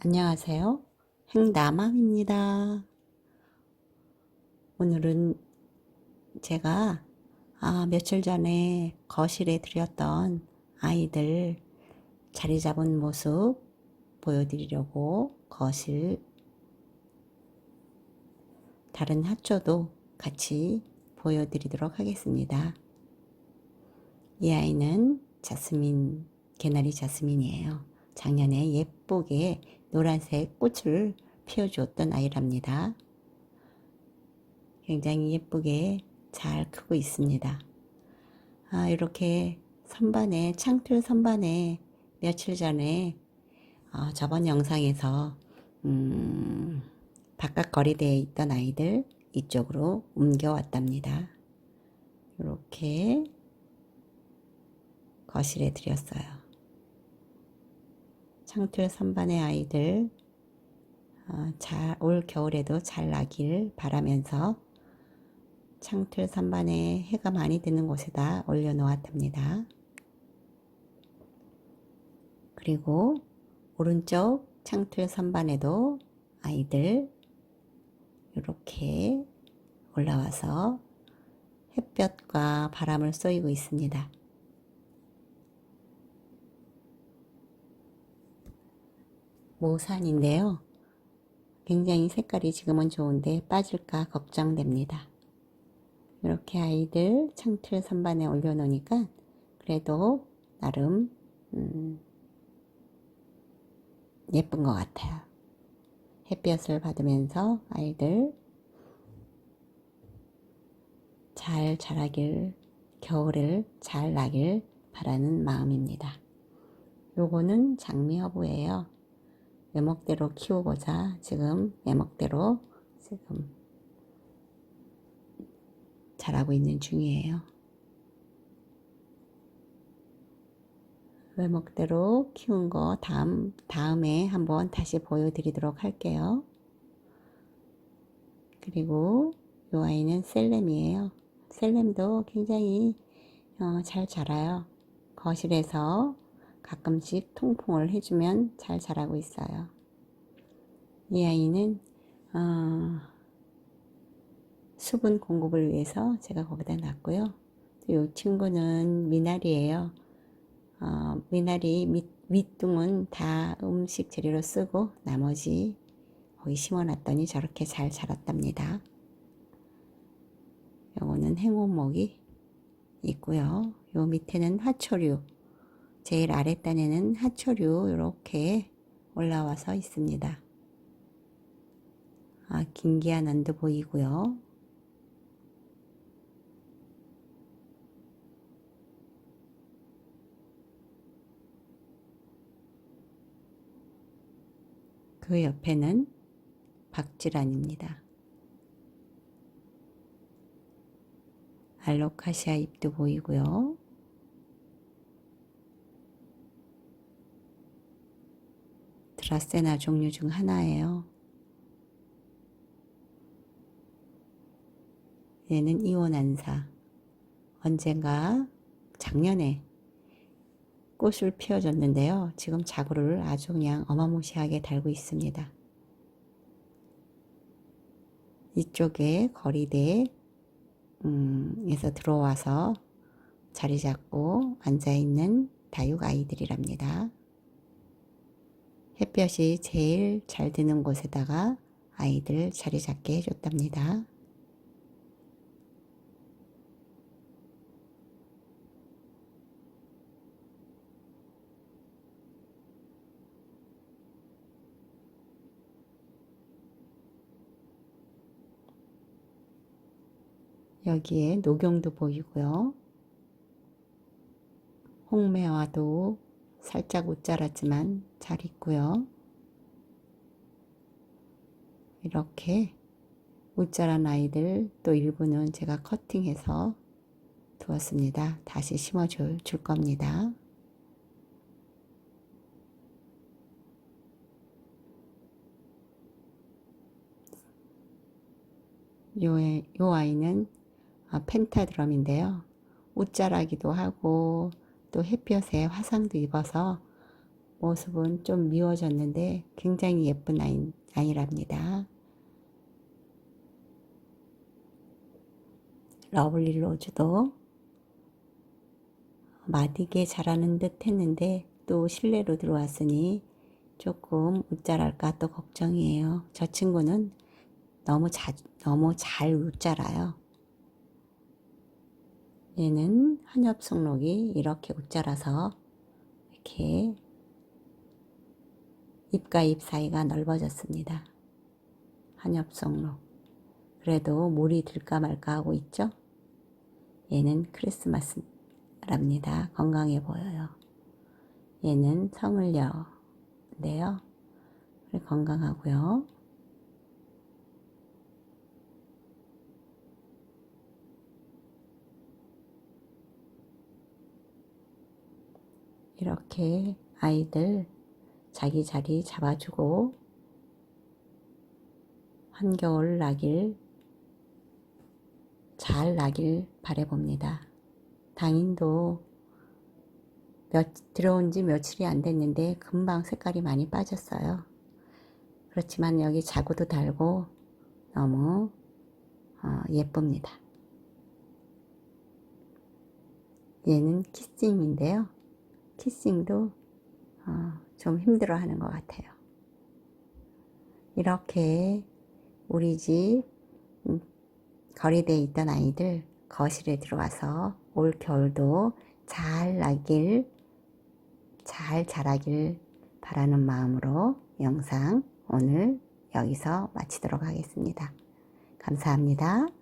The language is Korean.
안녕하세요. 행나맘입니다. 오늘은 제가 아, 며칠 전에 거실에 들였던 아이들 자리 잡은 모습 보여드리려고 거실 다른 하초도 같이 보여드리도록 하겠습니다. 이 아이는 자스민, 개나리 자스민이에요. 작년에 예쁘게 노란색 꽃을 피워주었던 아이랍니다. 굉장히 예쁘게 잘 크고 있습니다. 아, 이렇게 선반에, 창틀 선반에 며칠 전에 어, 저번 영상에서 음, 바깥 거리대에 있던 아이들 이쪽으로 옮겨왔답니다. 이렇게 거실에 드렸어요. 창틀 선반의 아이들 어, 잘, 올 겨울에도 잘 나길 바라면서 창틀 선반에 해가 많이 드는 곳에다 올려놓았답니다. 그리고 오른쪽 창틀 선반에도 아이들 이렇게 올라와서 햇볕과 바람을 쏘이고 있습니다. 모산인데요. 굉장히 색깔이 지금은 좋은데 빠질까 걱정됩니다. 이렇게 아이들 창틀 선반에 올려놓으니까 그래도 나름 음, 예쁜 것 같아요. 햇볕을 받으면서 아이들 잘 자라길 겨울을 잘 나길 바라는 마음입니다. 요거는 장미 허브예요. 외목대로 키우고자 지금 외목대로 지금 자라고 있는 중이에요. 외목대로 키운 거 다음, 다음에 한번 다시 보여드리도록 할게요. 그리고 이 아이는 셀렘이에요. 셀렘도 굉장히 어, 잘 자라요. 거실에서 가끔씩 통풍을 해주면 잘 자라고 있어요. 이 아이는 어, 수분 공급을 위해서 제가 거기다 놨고요. 이 친구는 미나리예요. 어, 미나리 밑, 윗둥은 다 음식 재료로 쓰고 나머지 거기 심어놨더니 저렇게 잘 자랐답니다. 요거는 행운목이 있고요. 요 밑에는 하초류 제일 아랫단에는 하초류 이렇게 올라와서 있습니다. 아, 김기아 난도 보이고요. 그 옆에는 박질환입니다. 알로카시아 잎도 보이고요. 드 라세나 종류 중 하나예요. 얘는 이온안사. 언젠가 작년에 꽃을 피워줬는데요. 지금 자구를 아주 그냥 어마무시하게 달고 있습니다. 이쪽에 거리대에 음, 에서 들어와서 자리 잡고 앉아있는 다육 아이들이랍니다. 햇볕이 제일 잘 드는 곳에다가 아이들 자리 잡게 해줬답니다. 여기에 녹용도 보이고요. 홍매화도 살짝 웃자랐지만 잘 있고요. 이렇게 웃자란 아이들 또 일부는 제가 커팅해서 두었습니다. 다시 심어줄 줄 겁니다. 요, 요 아이는 아, 펜타드럼인데요. 옷자라기도 하고 또 햇볕에 화상도 입어서 모습은 좀 미워졌는데 굉장히 예쁜 아이, 아이랍니다. 러블리 로즈도 마디게 자라는 듯 했는데 또 실내로 들어왔으니 조금 웃자랄까 또 걱정이에요. 저 친구는 너무 자, 너무 잘 웃자라요. 얘는 한엽송록이 이렇게 웃자라서 이렇게 잎과 잎 사이가 넓어졌습니다. 한엽송록. 그래도 물이 들까 말까 하고 있죠? 얘는 크리스마스랍니다. 건강해 보여요. 얘는 성을여인데요. 건강하고요. 이렇게 아이들 자기 자리 잡아주고 한겨울 나길 잘 나길 바래봅니다. 당인도 몇, 들어온 지 며칠이 안 됐는데 금방 색깔이 많이 빠졌어요. 그렇지만 여기 자구도 달고 너무 어, 예쁩니다. 얘는 키싱인데요. 키싱도 어, 좀 힘들어 하는 것 같아요. 이렇게 우리 집 음, 거리대에 있던 아이들 거실에 들어와서 올 겨울도 잘 나길, 잘 자라길 바라는 마음으로 영상 오늘 여기서 마치도록 하겠습니다. 감사합니다.